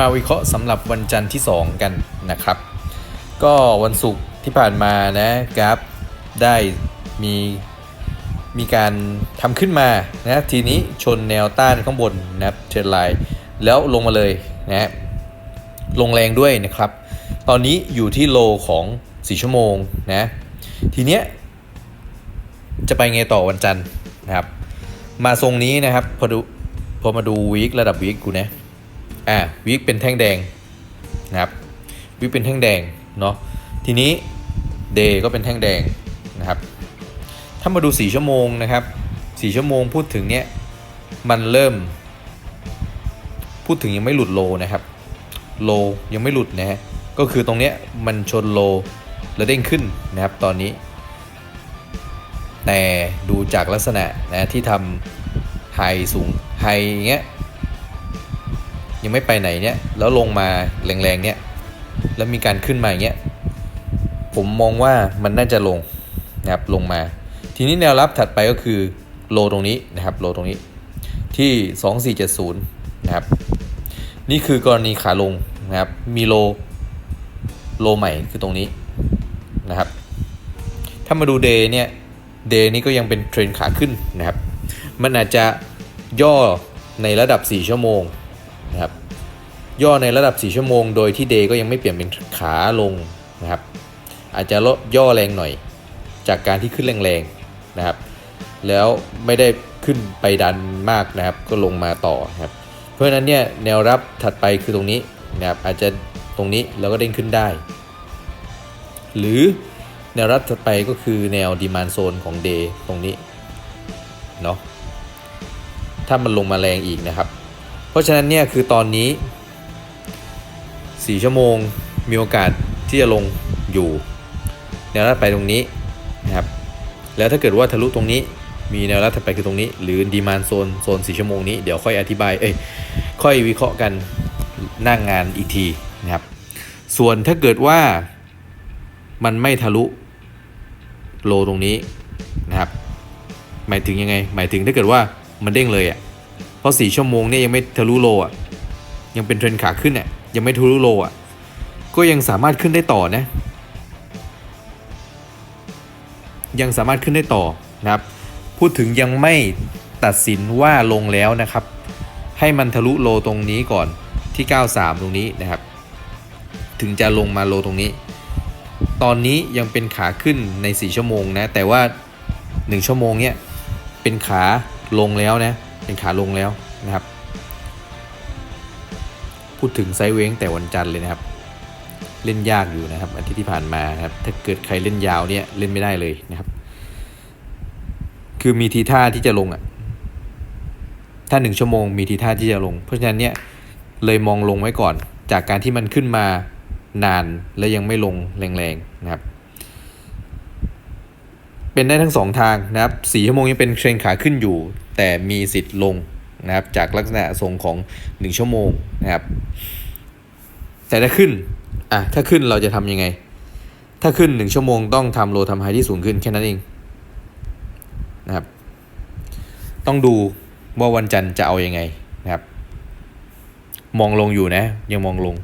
มาวิเคราะห์สำหรับวันจันทร์ที่ 2 กันนะครับ ก็วันศุกร์ที่ผ่านมานะกราฟได้มีมีการทำขึ้นมานะทีนี้ชนแนวต้านข้างบนนะครับเทรนไลน์แล้วลงมาเลยนะลงแรงด้วยนะครับ ตอนนี้อยู่ที่โลของ 4 ชั่วโมงนะทีเนี้ยจะไปไงต่อวันจันทร์นะครับ มาทรงนี้นะครับพอดูพอมาดูวีคระดับวีคกูนะ อ่าวีคเป็นแท่งแดงนะครับวีคเป็นแท่งแดงเนาะทีนี้เดย์ก็เป็นแท่งแดงนะครับ ถ้ามาดู 4 ชั่วโมงนะครับ4ชั่วโมงพูดถึงเนี้ยมันเริ่ม พูดถึงยังไม่หลุดโลนะครับโลยังไม่หลุดนะฮะก็คือตรงเนี้ยมันชนโลแล้วเด้งขึ้นนะครับตอนนี้ แต่ดูจากลักษณะนะที่ทำไฮสูงไฮเงี้ย ยังไม่ไปไหนเนี่ยแล้วลงมาแรงๆเนี่ยแล้วมีการขึ้นมาอย่างเงี้ยผมมองว่ามันน่าจะลงนะครับลงมา ทีนี้แนวรับถัดไปก็คือโลตรงนี้นะครับโลตรงนี้ที่ 2470นะครับนี่คือกรณีขาลงนะครับมีโลโลใหม่คือตรงนี้นะครับถ้ามาดูเดย์เนี่ยเดย์นี้ก็ยังเป็นเทรนขาขึ้นนะครับมันอาจจะย่อในระดับ 4 ชั่วโมง ย่อในระดับ 4 ชั่วโมง โดยที่เดย์ก็ยังไม่เปลี่ยนเป็นขาลงนะครับ อาจจะลดย่อแรงหน่อย จากการที่ขึ้นแรงๆนะครับ แล้วไม่ได้ขึ้นไปดันมากนะครับ ก็ลงมาต่อครับ เพราะฉะนั้นเนี่ยแนวรับถัดไปคือตรงนี้นะครับ อาจจะตรงนี้แล้วก็เด้งขึ้นได้ หรือแนวรับถัดไปก็คือแนวดีมานโซนของ Day ตรงนี้เนาะถ้ามันลงมาแรงอีกนะครับ เพราะฉะนั้นเนี่ยคือตอนนี้ 4 ชั่วโมงมีโอกาสที่จะลงอยู่แนวรับไปตรงนี้นะครับแล้วถ้าเกิดว่าทะลุตรงนี้มีแนวรับถัดไปคือตรงนี้ หรือดีมานโซนโซน 4 ชั่วโมงนี้เดี๋ยวค่อยอธิบายเอ้ยค่อยวิเคราะห์กันหน้างงานอีกทีนะครับส่วนถ้าเกิดว่ามันไม่ทะลุโลตรงนี้นะครับหมายถึงยังไง หมายถึงถ้าเกิดว่ามันเด้งเลยอะ่ะเพราะ 4 ชั่วโมงเนี่ยยังไม่ทะลุโลอะ่ะยังเป็นเทรนขาขึ้นอะยั ยังไม่ทะลุโลอะ ก็ยังสามารถขึ้นได้ต่อนะ ยังสามารถขึ้นได้ต่อนะครับ พูดถึงยังไม่ตัดสินว่าลงแล้วนะครับ ให้มันทะลุโลตรงนี้ก่อนที่ 93 ตรงนี้นะครับ ถึงจะลงมาโลตรงนี้ ตอนนี้ยังเป็นขาขึ้นใน 4 ชั่วโมงนะ แต่ว่า 1 ชั่วโมงเนี่ยเป็นขาลงแล้วนะ เป็นขาลงแล้วนะครับ พูดถึงไซเว้งแต่วันจันทร์เลยนะครับ เล่นยากอยู่นะครับอาทิตย์ที่ผ่านมาครับถ้าเกิดใครเล่นยาวเนี่ยเล่นไม่ได้เลยนะครับ คือมีทีท่าที่จะลงอะถ้าหนึ่งชั่วโมงมีทีท่าที่จะลง เพราะฉะนั้นเนี่ยเลยมองลงไว้ก่อน จากการที่มันขึ้นมานานและยังไม่ลงแรงๆนะครับ เป็นได้ทั้งสองทางนะครับสี่ชั่วโมงยังเป็นเทรนขาขึ้นอยู่ แต่มีสิทธิ์ลง นะครับจากลักษณะทรงของ 1 ชั่วโมงนะครับแต่ถ้าขึ้นอะถ้าขึ้นเราจะทำยังไง ถ้าขึ้น 1 ชั่วโมงต้องทำโลทำไฮที่สูงขึ้นแค่นั้นเองนะครับต้องดูว่าวันจันทร์จะเอาอยัางไงนะครับ มองลงอยู่นะ ยังมองลง